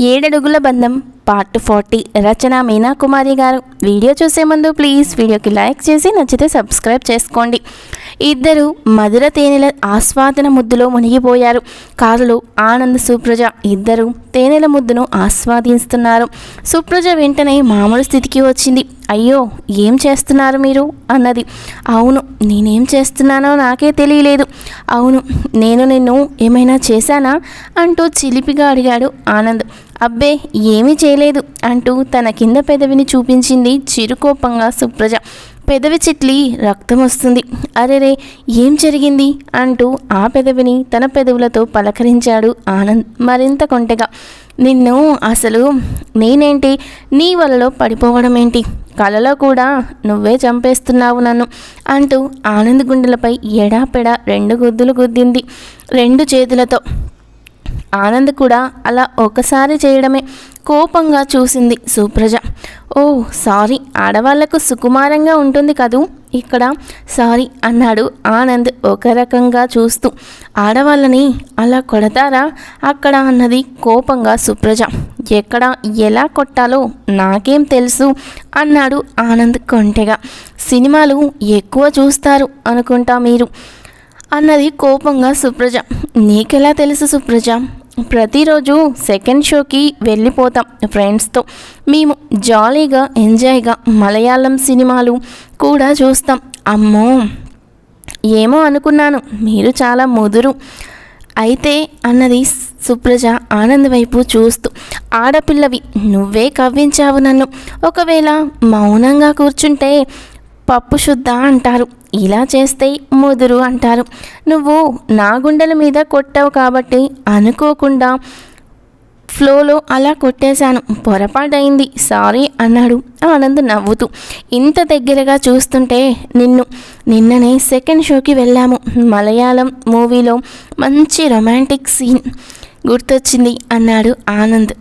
ఏడడుగుల బంధం part forty Rachana Meena Kumari గారు. Video చూసే ముందు ప్లీజ్ వీడియోకి లైక్ చేసి నచ్చితే సబ్స్క్రైబ్ చేసుకోండి. ఇద్దరు మధుర తేనెల ఆస్వాదన ముద్దులో మునిగిపోయారు. కారులో ఆనంద్ సుప్రజ ఇద్దరు తేనెల ముద్దును ఆస్వాదిస్తున్నారు. సుప్రజ వెంటనే మామూలు స్థితికి వచ్చింది. అయ్యో ఏం చేస్తున్నారు మీరు? అన్నది. అవును నేనేం చేస్తున్నానో నాకే తెలియలేదు. అవును నేను నిన్ను ఏమైనా చేశానా? అంటూ చిలిపిగా అడిగాడు ఆనంద్. అబ్బే ఏమీ చేయలేదు అంటూ తన కింద పెదవిని చూపించింది చిరుకోపంగా సుప్రజ. పెదవి చిట్లి రక్తం వస్తుంది. అరెరే ఏం జరిగింది? అంటూ ఆ పెదవిని తన పెదవులతో పలకరించాడు ఆనంద్ మరింత కొంటెగా. నిన్ను అసలు నేనేంటి? నీ వలలో పడిపోవడం ఏంటి? కలలో కూడా నువ్వే చంపేస్తున్నావు నన్ను అంటూ ఆనంద్ గుండెలపై ఎడాపెడా రెండు గుద్దులు గుద్దింది. రెండు చేతులతో. ఆనంద్ కూడా అలా ఒకసారి చేయడమే కోపంగా చూసింది సుప్రజ. ఓ సారీ ఆడవాళ్ళకు సుకుమారంగా ఉంటుంది కదూ? ఇక్కడ సారీ అన్నాడు ఆనంద్ ఒక రకంగా చూస్తూ. ఆడవాళ్ళని అలా కొడతారా? అక్కడ అన్నది కోపంగా సుప్రజ. ఎక్కడ ఎలా కొట్టాలో నాకేం తెలుసు అన్నాడు ఆనంద్ కొంటెగా. సినిమాలు ఎక్కువ చూస్తారు అనుకుంటా మీరు. అన్నది కోపంగా సుప్రజ. నీకెలా తెలుసు సుప్రజ? ప్రతిరోజు సెకండ్ షోకి వెళ్ళిపోతాం ఫ్రెండ్స్తో. మేము జాలీగా ఎంజాయ్గా మలయాళం సినిమాలు కూడా చూస్తాం. అమ్మో! ఏమో అనుకున్నాను మీరు చాలా ముదురు. అయితే అన్నది సుప్రజ ఆనంద్ వైపు చూస్తూ ఆడపిల్లవి నువ్వే కవ్వించావు నన్ను. ఒకవేళ మౌనంగా కూర్చుంటే పప్పు శుద్ధ అంటారు. ఇలా చేస్తే ముదురు అంటారు. నువ్వు నా గుండెల మీద కొట్టావు కాబట్టి అనుకోకుండా ఫ్లోలో అలా కొట్టేశాను. పొరపాటైంది. సారీ అన్నాడు. ఆనంద్ నవ్వుతూ. ఇంత దగ్గరగా చూస్తుంటే నిన్ను నిన్ననే సెకండ్ షోకి వెళ్ళాము. మలయాళం మూవీలో మంచి రొమాంటిక్ సీన్ గుర్తొచ్చింది అన్నాడు ఆనంద్.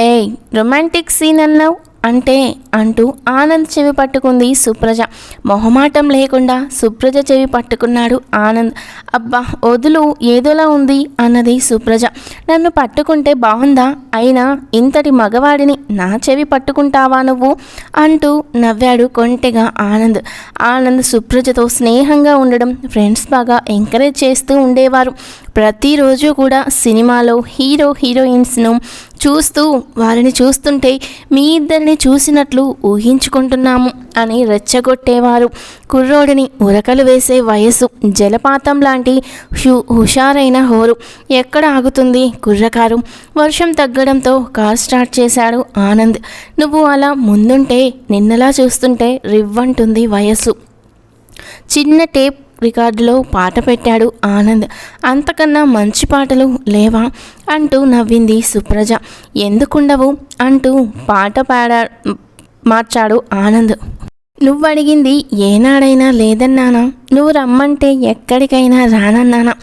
ఏయ్ రొమాంటిక్ సీన్ అన్నావు? అంటే అంటూ ఆనంద్ చెవి పట్టుకుంది సుప్రజ. మొహమాటం లేకుండా సుప్రజ చెవి పట్టుకున్నాడు ఆనంద్. అబ్బా వదులు ఏదోలా ఉంది అన్నది సుప్రజ. నన్ను పట్టుకుంటే బాగుందా? అయినా ఇంతటి మగవాడిని నా చెవి పట్టుకుంటావా నువ్వు? అంటూ నవ్వాడు కొంటెగా ఆనంద్. ఆనంద్ సుప్రజతో స్నేహంగా ఉండడం ఫ్రెండ్స్ బాగా ఎంకరేజ్ చేస్తూ ఉండేవారు. ప్రతిరోజు కూడా సినిమాలో హీరో హీరోయిన్స్ను చూస్తూ వారిని చూస్తుంటే మీ ఇద్దరిని చూసినట్లు ఊహించుకుంటున్నాము అని రెచ్చగొట్టేవారు. కుర్రోడిని ఉరకలు వేసే వయస్సు జలపాతం లాంటి హు హుషారైన హోరు. ఎక్కడ ఆగుతుంది కుర్రకారు? వర్షం తగ్గడంతో కార్ స్టార్ట్ చేశాడు ఆనంద్. నువ్వు అలా ముందుంటే నిన్నలా చూస్తుంటే రివ్వంటుంది వయస్సు. చిన్న టేప్ రికార్డులో పాట పెట్టాడు ఆనంద్. అంతకన్నా మంచి పాటలు లేవా? అంటూ నవ్వింది సుప్రజ. ఎందుకుండవు? అంటూ పాట పాడా మార్చాడు ఆనంద్. నువ్వు అడిగింది ఏనాడైనా లేదన్నానా? నువ్వు రమ్మంటే ఎక్కడికైనా రానన్నానా?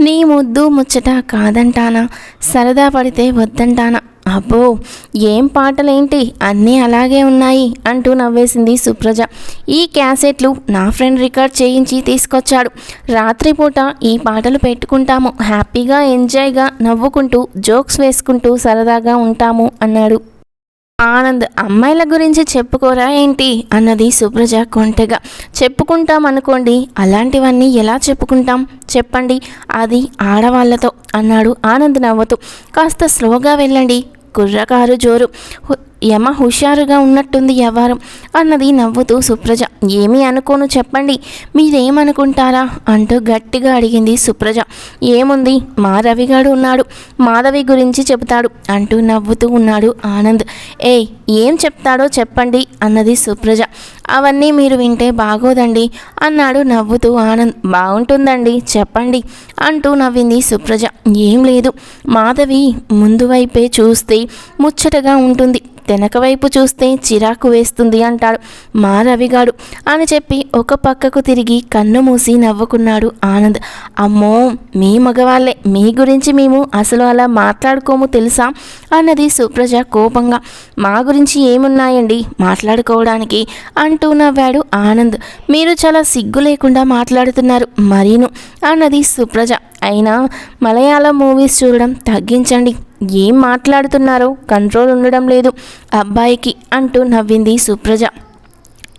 నీ ముద్దు ముచ్చట కాదంటానా? సరదా పడితే వద్దంటానా? అబ్బో ఏం పాటలేంటి? అన్నీ అలాగే ఉన్నాయి అంటూ నవ్వేసింది సుప్రజ. ఈ క్యాసెట్లు నా ఫ్రెండ్ రికార్డ్ చేయించి తీసుకొచ్చాడు. రాత్రిపూట ఈ పాటలు పెట్టుకుంటాము. హ్యాపీగా ఎంజాయ్గా నవ్వుకుంటూ జోక్స్ వేసుకుంటూ సరదాగా ఉంటాము అన్నాడు. ఆనంద్ అమ్మాయిల గురించి చెప్పుకోరా ఏంటి? అన్నది సుప్రజ కొంటెగా. చెప్పుకుంటాం అనుకోండి అలాంటివన్నీ ఎలా చెప్పుకుంటాం? చెప్పండి. అది ఆడవాళ్ళతో అన్నాడు ఆనంద్ నవ్వుతూ. కాస్త స్లోగా వెళ్ళండి. కుర్రకారు జోరు. యమ హుషారుగా ఉన్నట్టుంది వ్యవహారం అన్నది నవ్వుతూ సుప్రజ ఏమీ అనుకోను చెప్పండి. మీరేమనుకుంటారా? అంటూ గట్టిగా అడిగింది సుప్రజ. ఏముంది? మా రవిగాడు ఉన్నాడు. మాధవి గురించి చెబుతాడు అంటూ నవ్వుతూ ఉన్నాడు ఆనంద్. ఏయ్ ఏం చెప్తాడో చెప్పండి అన్నది సుప్రజ. అవన్నీ మీరు వింటే బాగోదండి అన్నాడు నవ్వుతూ ఆనంద్. బాగుంటుందండి చెప్పండి అంటూ నవ్వింది సుప్రజ. ఏం లేదు. మాధవి ముందు వైపే చూస్తే ముచ్చటగా ఉంటుంది. వెనక వైపు చూస్తే చిరాకు వేస్తుంది అంటాడు. మా రవిగాడు. అని చెప్పి ఒక పక్కకు తిరిగి కన్ను మూసి నవ్వుకున్నాడు ఆనంద్. అమ్మో మీ మగవాళ్ళే. మీ గురించి మేము అసలు అలా మాట్లాడుకోము తెలుసా? అన్నది సుప్రజ కోపంగా. మా గురించి ఏమున్నాయండి? మాట్లాడుకోవడానికి అంటూ నవ్వాడు ఆనంద్. మీరు చాలా సిగ్గు లేకుండా మాట్లాడుతున్నారు మరీను. అన్నది సుప్రజ. అయినా మలయాళం మూవీస్ చూడడం తగ్గించండి. ఏం మాట్లాడుతున్నారో? కంట్రోల్ ఉండడం లేదు. అబ్బాయికి అంటూ నవ్వింది సుప్రజ.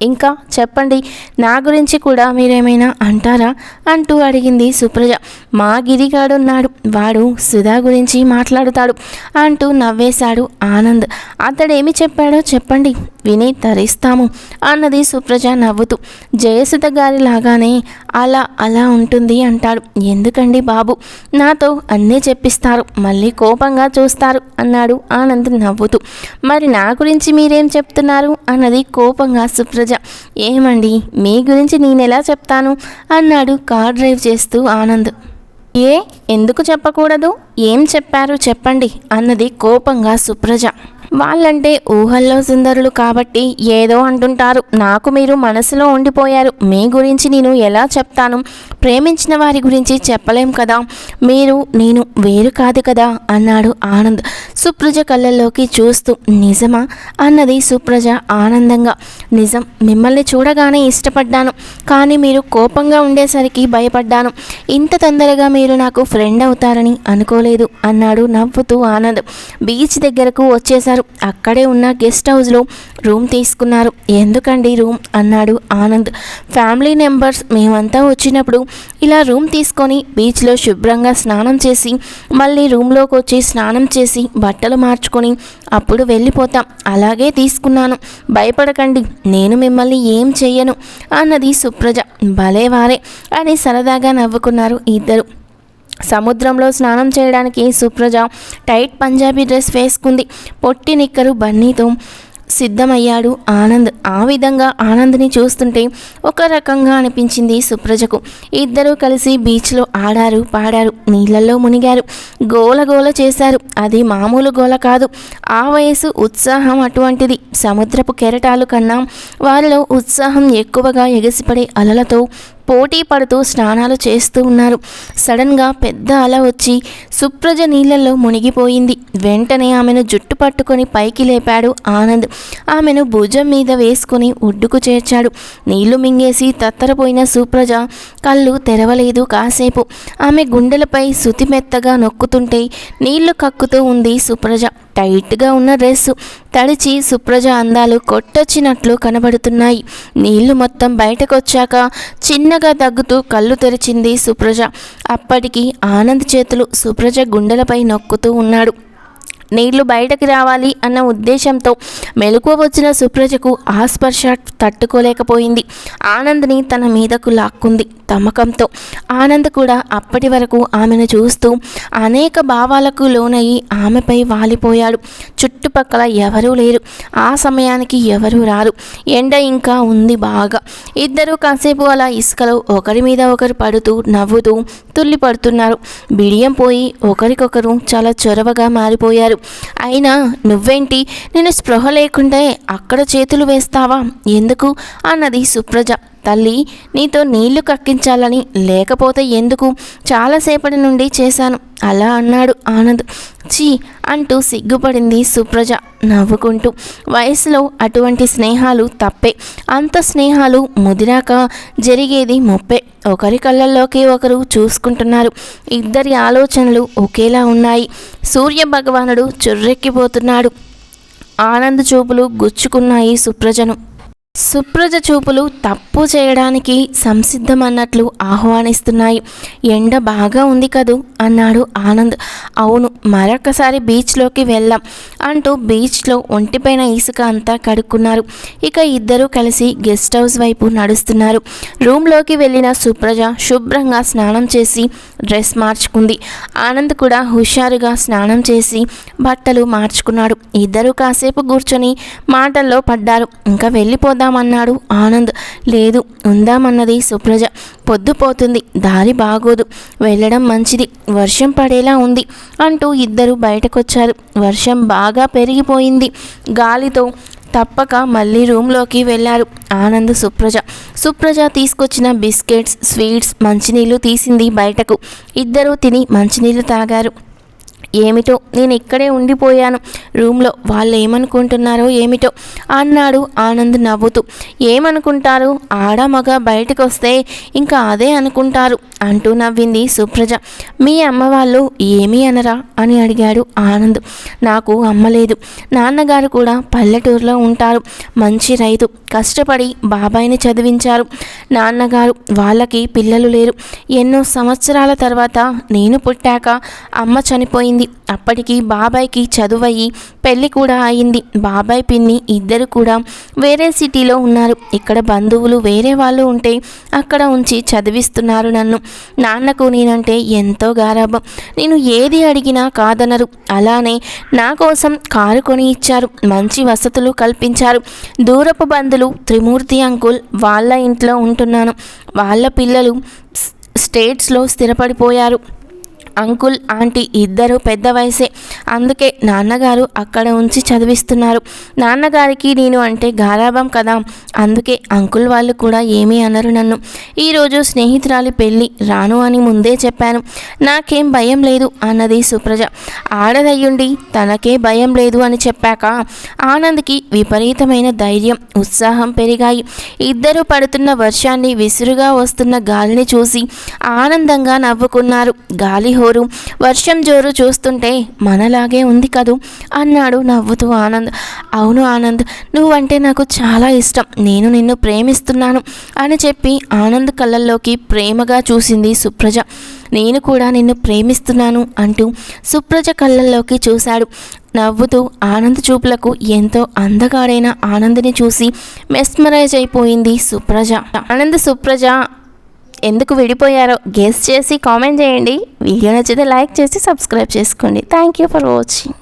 ఇంకా చెప్పండి నా గురించి కూడా మీరేమైనా అంటారా? అంటూ అడిగింది సుప్రజ. మా గిరిగాడున్నాడు. వాడు సుధా గురించి మాట్లాడుతాడు అంటూ నవ్వేశాడు ఆనంద్. అతడేమి చెప్పాడో చెప్పండి. విని తరిస్తాము అన్నది సుప్రజ నవ్వుతూ. జయసుధ గారి లాగానే అలా అలా ఉంటుంది అంటాడు ఎందుకండి బాబు? నాతో అన్నీ చెప్పిస్తారు. మళ్ళీ కోపంగా చూస్తారు అన్నాడు ఆనంద్ నవ్వుతూ. మరి నా గురించి మీరేం చెప్తున్నారు? అన్నది కోపంగా సుప్రజ. ఏమండి? మీ గురించి నేనెలా చెప్తాను? అన్నాడు కార్ డ్రైవ్ చేస్తూ ఆనంద్. ఏ? ఎందుకు చెప్పకూడదు? ఏం చెప్పారు? చెప్పండి అన్నది కోపంగా సుప్రజ. వాళ్ళంటే ఊహల్లో సుందరులు కాబట్టి ఏదో అంటుంటారు. నాకు మీరు మనసులో ఉండిపోయారు. మీ గురించి నేను ఎలా చెప్తాను? ప్రేమించిన వారి గురించి చెప్పలేం కదా? మీరు నేను వేరు కాదు కదా? అన్నాడు ఆనంద్ సుప్రజ కళ్ళల్లోకి చూస్తూ. నిజమా? అన్నది సుప్రజ ఆనందంగా. నిజం మిమ్మల్ని చూడగానే ఇష్టపడ్డాను. కానీ మీరు కోపంగా ఉండేసరికి భయపడ్డాను. ఇంత తొందరగా మీరు నాకు ఫ్రెండ్ అవుతారని అనుకోలేదు అన్నాడు నవ్వుతూ ఆనంద్. బీచ్ దగ్గరకు వచ్చేశారు అక్కడే ఉన్న గెస్ట్ హౌస్లో రూమ్ తీసుకున్నారు. ఎందుకండి రూమ్? అన్నాడు ఆనంద్. ఫ్యామిలీ మెంబర్స్ మేమంతా వచ్చినప్పుడు ఇలా రూమ్ తీసుకొని బీచ్లో శుభ్రంగా స్నానం చేసి మళ్ళీ రూమ్లోకి వచ్చి స్నానం చేసి బట్టలు మార్చుకొని అప్పుడు వెళ్ళిపోతాం. అలాగే తీసుకున్నాను. భయపడకండి నేను మిమ్మల్ని ఏం చెయ్యను అన్నది సుప్రజ. భలేవారే అని సరదాగా నవ్వుకున్నారు ఇద్దరు. సముద్రంలో స్నానం చేయడానికి సుప్రజ టైట్ పంజాబీ డ్రెస్ వేసుకుంది. పొట్టి నిక్కరు బన్నీతో సిద్ధమయ్యాడు ఆనంద్. ఆ విధంగా ఆనంద్ని చూస్తుంటే ఒక రకంగా అనిపించింది సుప్రజకు. ఇద్దరూ కలిసి బీచ్లో ఆడారు పాడారు నీళ్ళల్లో మునిగారు. గోల గోల చేశారు. అది మామూలు గోల కాదు. ఆ వయసు ఉత్సాహం అటువంటిది. సముద్రపు కెరటాలు కన్నా వారిలో ఉత్సాహం ఎక్కువగా ఎగసిపడే అలలతో పోటీ పడుతూ స్నానాలు చేస్తూ ఉన్నారు. సడన్గా పెద్ద అల వచ్చి సుప్రజ నీళ్ళల్లో మునిగిపోయింది. వెంటనే ఆమెను జుట్టు పట్టుకొని పైకి లేపాడు ఆనంద్. ఆమెను భుజం మీద వేసుకుని ఒడ్డుకు చేర్చాడు. నీళ్ళు మింగేసి తత్తరపోయిన సుప్రజ కళ్ళు తెరవలేదు కాసేపు. ఆమె గుండెలపై సుతిమెత్తగా నొక్కుతుంటే నీళ్ళు కక్కుతూ ఉంది సుప్రజ. టైట్గా ఉన్న డ్రెస్ తడిచి సుప్రజ అందాలు కొట్టొచ్చినట్లు కనబడుతున్నాయి. నీళ్ళు మొత్తం బయటకొచ్చాక చిన్నగా దగ్గుతూ కళ్ళు తెరిచింది సుప్రజ. అప్పటికి ఆనంద్ చేతులు సుప్రజ గుండెలపై నొక్కుతూ ఉన్నాడు. నీళ్ళు బయటకు రావాలి అన్న ఉద్దేశంతో మెలకువ వచ్చిన సుప్రజకు ఆ స్పర్శ తట్టుకోలేకపోయింది. ఆనంద్ని తన మీదకు లాక్కుంది తమ్మకంతో. ఆనంద్ కూడా అప్పటి వరకు ఆమెను చూస్తూ అనేక భావాలకు లోనయ్యి ఆమెపై వాలిపోయాడు. చుట్టుపక్కల ఎవరూ లేరు. ఆ సమయానికి ఎవరూ రారు. ఎండ ఇంకా ఉంది బాగా. ఇద్దరు కాసేపు అలా ఇసుకలో ఒకరి మీద ఒకరు పడుతూ నవ్వుతూ తుల్లి పడుతున్నారు బిడియం పోయి ఒకరికొకరు చాలా చొరవగా మారిపోయారు. అయినా నువ్వేంటి? నేను స్పృహ లేకుంటే అక్కడ చేతులు వేస్తావా? ఎందుకు? అన్నది సుప్రజ. తల్లి నీతో నీళ్ళు కక్కించాలని లేకపోతే ఎందుకు? చాలాసేపటి నుండి చేశాను. అలా అన్నాడు ఆనంద్. చీ అంటూ సిగ్గుపడింది సుప్రజ. నవ్వుకుంటూ. వయసులో అటువంటి స్నేహాలు తప్పే. అంత స్నేహాలు ముదిరాక జరిగేది మొప్పే. ఒకరి కళ్ళల్లోకి ఒకరు చూసుకుంటున్నారు. ఇద్దరి ఆలోచనలు ఒకేలా ఉన్నాయి. సూర్య భగవానుడు చుర్రెక్కిపోతున్నాడు. ఆనంద్ చూపులు గుచ్చుకున్నాయి సుప్రజను. సుప్రజ చూపులు తప్పు చేయడానికి సంసిద్ధమన్నట్లు ఆహ్వానిస్తున్నాయి. ఎండ బాగా ఉంది కదూ? అన్నాడు ఆనంద్. అవును మరొకసారి బీచ్లోకి వెళ్ళాం అంటూ బీచ్లో ఒంటిపైన ఇసుక అంతా కడుక్కున్నారు. ఇక ఇద్దరూ కలిసి గెస్ట్ హౌస్ వైపు నడుస్తున్నారు. రూమ్లోకి వెళ్ళిన సుప్రజ శుభ్రంగా స్నానం చేసి డ్రెస్ మార్చుకుంది. ఆనంద్ కూడా హుషారుగా స్నానం చేసి బట్టలు మార్చుకున్నాడు. ఇద్దరూ కాసేపు కూర్చొని మాటల్లో పడ్డారు. ఇంకా వెళ్ళిపోదాం ఉందామన్నాడు ఆనంద్. లేదు ఉందామన్నది సుప్రజ. పొద్దుపోతుంది దారి బాగోదు. వెళ్ళడం మంచిది వర్షం పడేలా ఉంది అంటూ ఇద్దరు బయటకొచ్చారు. వర్షం బాగా పెరిగిపోయింది. గాలితో తప్పక మళ్ళీ రూమ్లోకి వెళ్ళారు ఆనంద్ సుప్రజ. సుప్రజ తీసుకొచ్చిన బిస్కెట్స్ స్వీట్స్ మంచినీళ్ళు తీసింది బయటకు. ఇద్దరూ తిని మంచినీళ్ళు తాగారు. ఏమిటో? నేను ఇక్కడే ఉండిపోయాను. రూమ్లో వాళ్ళు ఏమనుకుంటున్నారో ఏమిటో? అన్నాడు ఆనంద్ నవ్వుతూ. ఏమనుకుంటారు? ఆడ మగ బయటకు వస్తే ఇంకా అదే అనుకుంటారు అంటూ నవ్వింది సుప్రజ. మీ అమ్మ వాళ్ళు ఏమీ అనరా? అని అడిగాడు ఆనంద్. నాకు అమ్మ లేదు. నాన్నగారు కూడా పల్లెటూరులో ఉంటారు. మంచి రైతు. కష్టపడి బాబాయిని చదివించారు. నాన్నగారు వాళ్ళకి పిల్లలు లేరు. ఎన్నో సంవత్సరాల తర్వాత నేను పుట్టాక అమ్మ చనిపోయింది. అప్పటికి బాబాయ్కి చదువయ్యి పెళ్ళి కూడా అయింది. బాబాయ్ పిన్ని ఇద్దరు కూడా వేరే సిటీలో ఉన్నారు. ఇక్కడ బంధువులు వేరే వాళ్ళు ఉంటే అక్కడ ఉంచి చదివిస్తున్నారు నన్ను. నాన్నకు నేనంటే ఎంతో గారాభం. నేను ఏది అడిగినా కాదనరు. అలానే నా కోసం కారు కొని ఇచ్చారు. మంచి వసతులు కల్పించారు. దూరపు బంధులు త్రిమూర్తి అంకుల్ వాళ్ళ ఇంట్లో ఉంటున్నాను. వాళ్ళ పిల్లలు స్టేట్స్లో స్థిరపడిపోయారు. అంకుల్ ఆంటీ ఇద్దరు పెద్ద వయసే. అందుకే నాన్నగారు అక్కడ ఉంచి చదివిస్తున్నారు. నాన్నగారికి నేను అంటే గారాభం కదా. అందుకే అంకుల్ వాళ్ళు కూడా ఏమీ అనరు నన్ను. ఈరోజు స్నేహితురాలి పెళ్ళి రాను అని ముందే చెప్పాను. నాకేం భయం లేదు అన్నది సుప్రజ. ఆడదయ్యుండి తనకే భయం లేదు అని చెప్పాక ఆనంద్కి విపరీతమైన ధైర్యం ఉత్సాహం పెరిగాయి. ఇద్దరు పడుతున్న వర్షాన్ని విసురుగా వస్తున్న గాలిని చూసి ఆనందంగా నవ్వుకున్నారు. గాలి జోరు వర్షం జోరు చూస్తుంటే మనలాగే ఉంది కదూ? అన్నాడు నవ్వుతూ ఆనంద్. అవును ఆనంద్ నువ్వంటే నాకు చాలా ఇష్టం. నేను నిన్ను ప్రేమిస్తున్నాను అని చెప్పి ఆనంద్ కళ్ళల్లోకి ప్రేమగా చూసింది సుప్రజ. నేను కూడా నిన్ను ప్రేమిస్తున్నాను అంటూ సుప్రజ కళ్ళల్లోకి చూశాడు. నవ్వుతూ ఆనంద్ చూపులకు ఎంతో అందగాడైన ఆనంద్ని చూసి మెస్మరైజ్ అయిపోయింది సుప్రజ. ఆనంద్ సుప్రజ ఎందుకు విడిపోయారో గెస్ చేసి కామెంట్ చేయండి. వీడియో నచ్చితే లైక్ చేసి సబ్స్క్రైబ్ చేసుకోండి. Thank you for watching